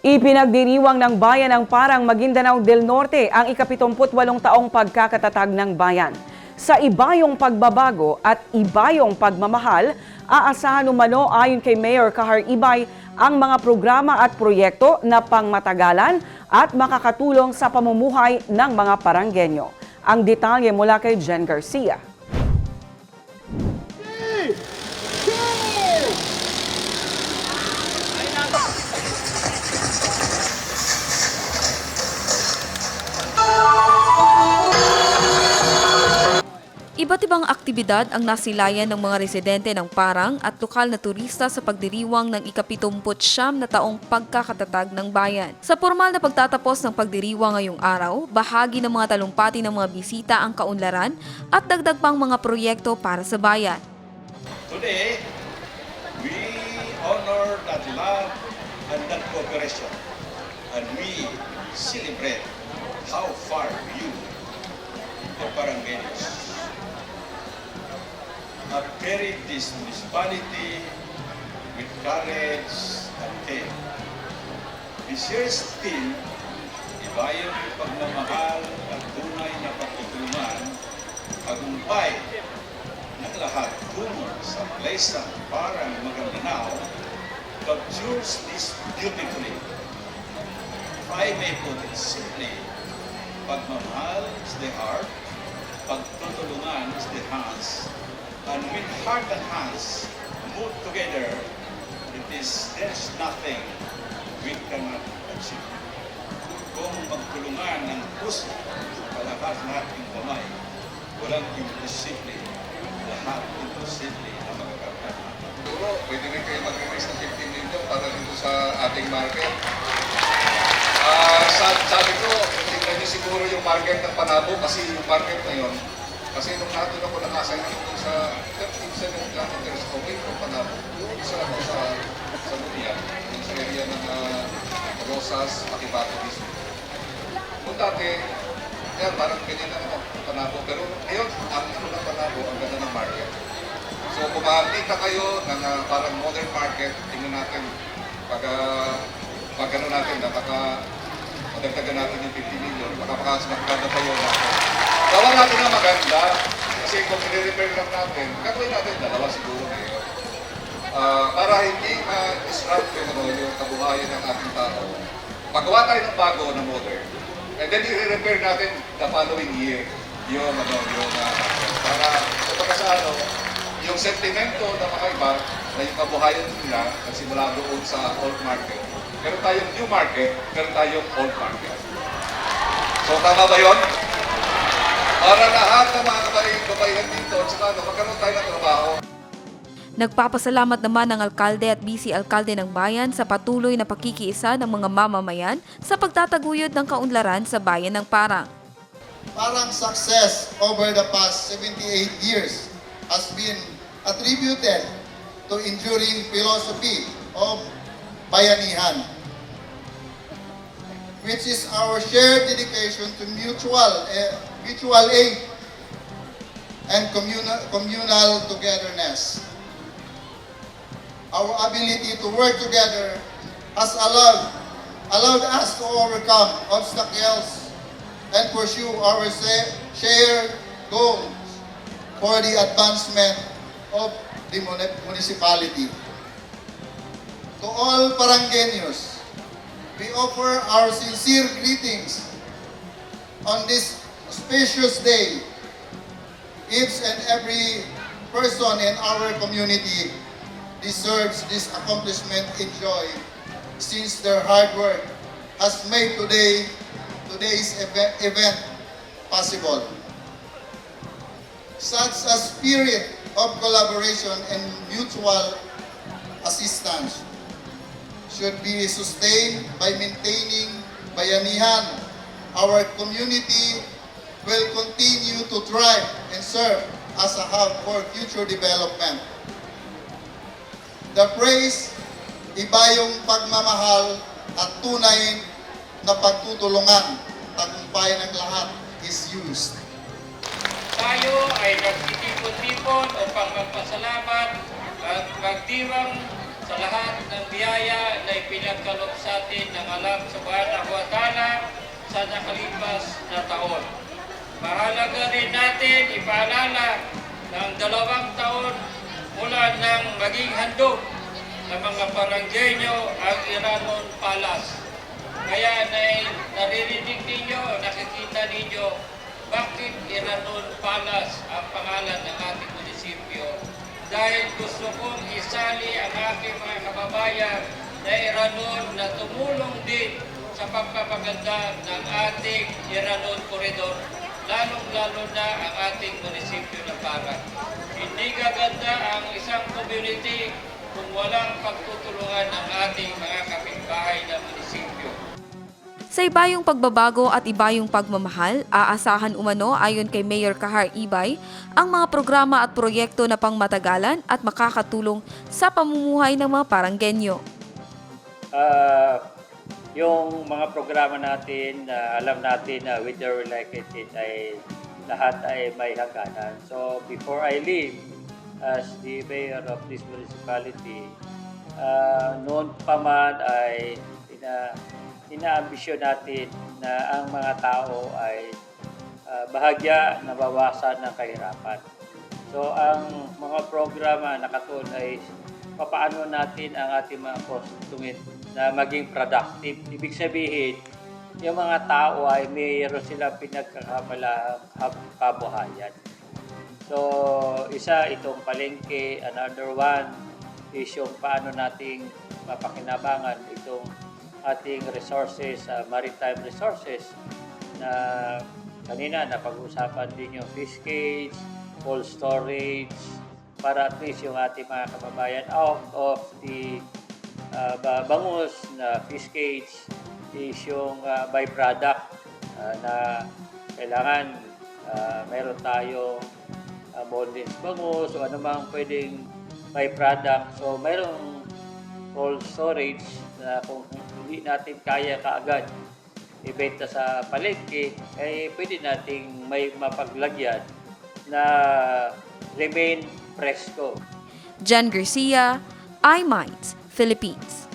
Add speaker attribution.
Speaker 1: Ipinagdiriwang ng bayan ng Parang Maguindanao del Norte ang ikapitumputwalong taong pagkakatatag ng bayan. Sa ibayong pagbabago at ibayong pagmamahal, aasahan umano ayon kay Mayor Kahar Ibay ang mga programa at proyekto na pangmatagalan at makakatulong sa pamumuhay ng mga Paranggenyo. Ang detalye mula kay Jen Garcia.
Speaker 2: Aktibidad ang nasilayan ng mga residente ng Parang at lokal na turista sa pagdiriwang ng ikapitumput siyam na taong pagkakatatag ng bayan. Sa formal na pagtatapos ng pagdiriwang ngayong araw, bahagi ng mga talumpati ng mga bisita ang kaunlaran at dagdag pang mga proyekto para sa bayan.
Speaker 3: Today, we honor that love and that cooperation. And we celebrate how far you, the Parangenos, have carried this municipality with courage and care. This year's theme, ibayang pagmamahal at tunay na pagtutulungan, tagumpay ng lahat tungo sa place ng parang Maguindanao captures this beautifully. If I may put it simply, pagmamahal is the heart, pagtutulungan is the hands, and when heart and hands move together, it is there's nothing we cannot achieve. Kung magtulungan ng puso, palabas natin kamay, walang imposible lahat imposible na magkakaroon.
Speaker 4: Siguro, pwede rin kayo mag-release ng 15 million para dito sa ating market. Ah, sabi, ko, tingnan niyo siguro yung market ng Panabo kasi yung market na kasi nung natin ako nakasign dito sa 13 kilometers away from Panabo, yung isa ako sa sa Lunia, yung sa area ng ah, Rosas, Makibato District. Kung dati, yan, parang ganyan ako, Panabo. Pero ngayon, ang ano ng Panabo, ang ganda ng market. So kung makakita kayo ng ah, parang modern market, tingnan natin pag uh, pag ano natin, napaka madagdagan natin yung 50 million, makapakas magkanda tayo na gawa natin na maganda kasi kung i-repair lang natin, gagawin natin dalawa siguro ngayon. Ah, para hindi ma-disrupt yung, ano, yung kabuhayan ng ating tao. Pagawa tayo ng bago na modern. And then i-repair natin the following year yung ano, yung uh, para kumbaga sa ano, yung sentimento na makaiba na yung kabuhayan nila nagsimula doon sa old market. Meron tayong new market, meron tayong old market. So tama ba yun? Para lahat ng mga kabayan, kabayan dito, at saka ano, magkaroon tayo ng trabaho.
Speaker 2: Nagpapasalamat naman ang alkalde at vice alkalde ng bayan sa patuloy na pakikiisa ng mga mamamayan sa pagtataguyod ng kaunlaran sa bayan ng Parang.
Speaker 5: Parang success over the past 78 years has been attributed to enduring philosophy of bayanihan, which is our shared dedication to mutual, eh, mutual aid and communal, communal togetherness. Our ability to work together has allowed, allowed us to overcome obstacles and pursue our shared goals for the advancement of the municipality. To all Parangueños, we offer our sincere greetings on this auspicious day. Each and every person in our community deserves this accomplishment and joy since their hard work has made today today's event, event possible. Such a spirit of collaboration and mutual assistance should be sustained by maintaining bayanihan. Our community will continue to thrive and serve as a hub for future development. The praise, iba yung pagmamahal at tunay na pagtutulungan, tagumpay ng lahat is used.
Speaker 6: tayo ay nagtitipon-tipon upang magpasalamat at magdiwang sa lahat ng biyaya na ipinagkaloob sa atin ng alam subhanahu wa ta'ala sa nakalipas na taon. Mahalaga rin natin ipaalala ng dalawang taon mula nang maging handog ng mga baranggenyo ang Iranon Palace. Kaya na naririnig ninyo, nakikita ninyo, bakit Iranon Palace ang pangalan ng ating munisipyo? Dahil gusto kong isali ang aking mga kababayan na Iranon na tumulong din sa pagpapaganda ng ating Iranon Corridor, lalong-lalo na ang ating munisipyo na Parang. Hindi gaganda ang isang community kung walang pagtutulungan ng ating mga kapitbahay na munisipyo.
Speaker 2: Sa ibayong pagbabago at ibayong pagmamahal, aasahan umano ayon kay Mayor Kahar Ibay ang mga programa at proyekto na pangmatagalan at makakatulong sa pamumuhay ng mga paranggenyo.
Speaker 7: Ah, yung mga programa natin, na alam natin na with the like it, it ay lahat ay may hangganan. So before I leave as the mayor of this municipality, ah, noon pa man ay ina, inaambisyon natin na ang mga tao ay ah, bahagya na bawasan ng kahirapan. So ang mga programa na katulad ay papaano natin ang ating mga constituent na maging productive. Ibig sabihin, yung mga tao ay mayroon silang pinagkakamalahang kabuhayan. So, isa itong palengke. Another one is yung paano nating mapakinabangan itong ating resources, uh, maritime resources na kanina napag-usapan din yung fish cage, cold storage, para at least yung ating mga kababayan out of the uh, ba- bangus na fish cage is yung uh, byproduct uh, na kailangan uh, meron tayo uh, bondage bangus o anumang pwedeng byproduct. So mayroong cold storage na kung hindi natin kaya kaagad ibenta sa palengke, ay pwede nating may mapaglagyan na remain fresco.
Speaker 2: Jan Garcia, iMinds, Philippines.